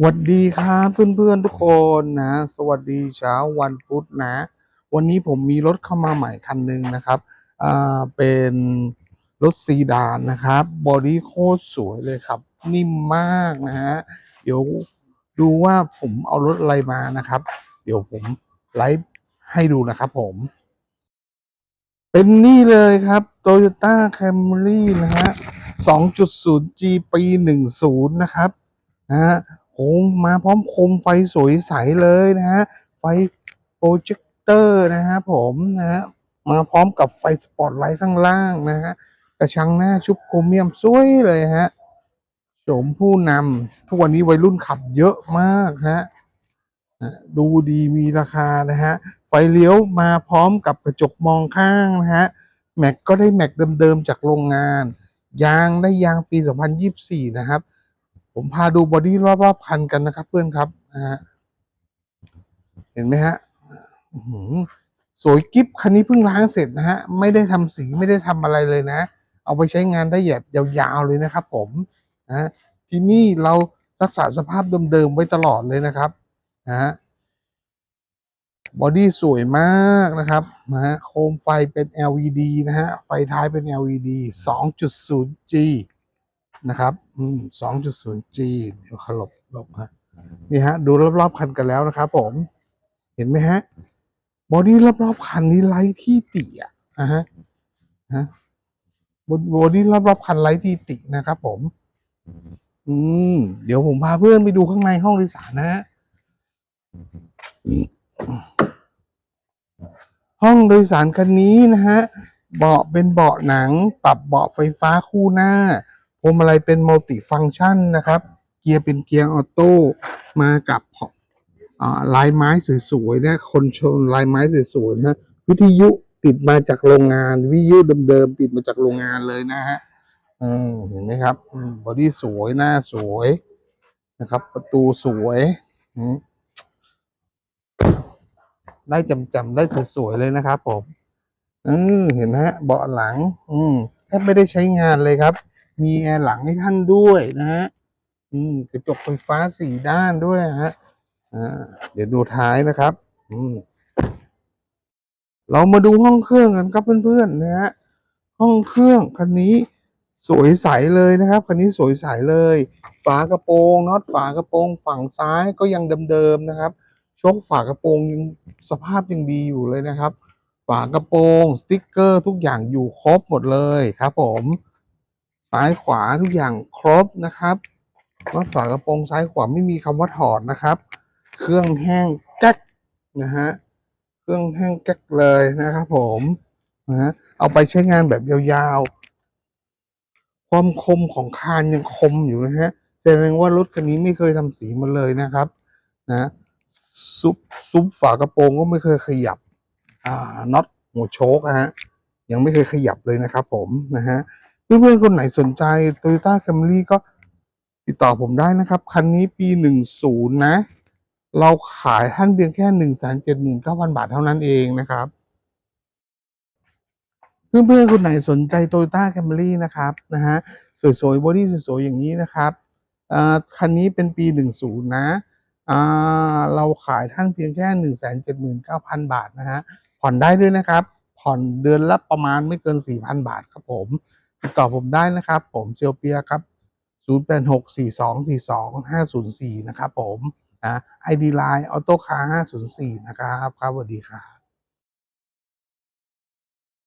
สวัสดีครับเพื่อนๆทุกคนนะ สวัสดีเช้าวันพุธนะ วันนี้ผมมีรถเข้ามาใหม่คันหนึ่งนะครับอ่าเป็นรถซีดานนะครับบอดี้โคตรสวยเลยครับ นิ่มมากนะฮะเดี๋ยวดูว่าผมเอารถอะไรมานะครับ เดี๋ยวผมไลฟ์ให้ดูนะครับผม เป็นนี่เลยครับ Toyota Camry นะฮะ 2.0G ปี 10 นะครับนะฮะ โอ้มาพร้อมโคมไฟสวยใสเลยนะฮะ ไฟโปรเจคเตอร์นะฮะผมนะฮะ มาพร้อมกับไฟสปอตไลท์ข้างล่างนะฮะ กระชังหน้าชุบโครเมียมสวยเลยฮะโฉมผู้นำทุกวันนี้วัยรุ่นขับเยอะมากฮะนะดูดีมีราคานะฮะ ไฟเลี้ยวมาพร้อมกับกระจกมองข้างนะฮะ แม็กก็ได้แม็กเดิมๆจากโรงงาน ยางได้ยางปี 2024 นะครับ ผมพาดูบอดี้รอบๆคันกันนะครับ เพื่อนครับนะฮะเห็นไหมฮะสวยกิฟคันนี้เพิ่งล้างเสร็จนะฮะ ไม่ได้ทำสีไม่ได้ทำอะไรเลยนะ เอาไปใช้งานได้แบบยาวๆเลยนะครับ ผมนะฮะที่นี่เรารักษาสภาพเดิมๆไว้ตลอดเลยนะครับนะฮะบอดี้สวยมากนะครับนะฮะโคมไฟเป็น LED นะฮะ ไฟท้ายเป็น LED 2.0G นะครับสอืม 2.0G เดี๋ยวขลบหลบฮะนี่ฮะ ดูรอบๆคันกันแล้วนะครับผม เห็นไหมฮะบอดี้รอบๆคันนี้ไร้ที่ติอะนะฮะฮะบอดี้รอบๆคันไร้ที่ตินะครับ ผม อืม เดี๋ยวผมพาเพื่อนไปดูข้างในห้องโดยสารนะฮะห้องโดยสารคันนี้นะฮะเบาะเป็นเบาะหนัง ปรับเบาะไฟฟ้าคู่หน้า วงมาลัยเป็นมัลติฟังชันนะครับ เกียร์เป็นเกียร์ออโต้มากับลายไม้สวยๆนะคนชนลายไม้สวยๆนะวิทยุติดมาจากโรงงาน วิทยุเดิมๆติดมาจากโรงงานเลยนะฮะเห็นไหมครับบอดี้สวยหน้าสวยนะครับ ประตูสวยได้จำจำได้สวยๆเลยนะครับผมอืมเห็นไหมฮะเบาะหลัง อืมแทบไม่ได้ใช้งานเลยครับ มีแอร์หลังให้ท่านด้วยนะฮะอืมกระจกไฟฟ้าสี่ด้านด้วยฮะอ่าเดี๋ยวดูท้ายนะครับ อืมเรามาดูห้องเครื่องกันครับเพื่อนๆนะฮะห้องเครื่องคันนี้สวยใสเลยนะครับคันนี้สวยใสเลย ฝากระโปรงน็อตฝากระโปรงฝั่งซ้ายก็ยังเดิมๆนะครับชกฝากระโปรงยังสภาพยังดีอยู่เลยนะครับ ฝากระโปรงสติ๊กเกอร์ทุกอย่างอยู่ครบหมดเลยครับผม ซ้ายขวาทุกอย่างครบนะครับน็อตฝากระโปรงซ้ายขวาไม่มีคำว่าถอดนะครับ เครื่องแห้งแก๊กนะฮะเครื่องแห้งแก๊กเลยนะครับผมนะเอาไปใช้งานแบบยาวๆ ความคมของคานยังคมอยู่นะฮะแสดงว่ารถคันนี้ไม่เคยทำสีมาเลยนะครับนะซุปซุปฝากระโปรงก็ไม่เคยขยับ อ่าน็อตหัวโชคฮะยังไม่เคยขยับเลยนะครับผมนะฮะ เพื่อนๆคนไหนสนใจ Toyota Camry ก็ติดต่อผมได้นะครับ คันนี้ปี 10 นะ เราขายท่านเพียงแค่ 179,000 บาทเท่านั้นเองนะครับ เพื่อนๆคนไหนสนใจ Toyota Camry นะครับนะฮะสวยๆบอดี้สวยๆอย่างนี้นะครับคันนี้เป็นปี 10 นะเราขายท่านเพียงแค่ 179,000 บาทนะฮะผ่อนได้ด้วยนะครับ ผ่อนเดือนละประมาณไม่เกิน 4,000 บาทครับผม ติดต่อผมได้นะครับ ผมเซียวเปียครับ 0864242504 นะครับผมอ่า ID Line Auto Car 504 นะครับ ครับสวัสดีครับ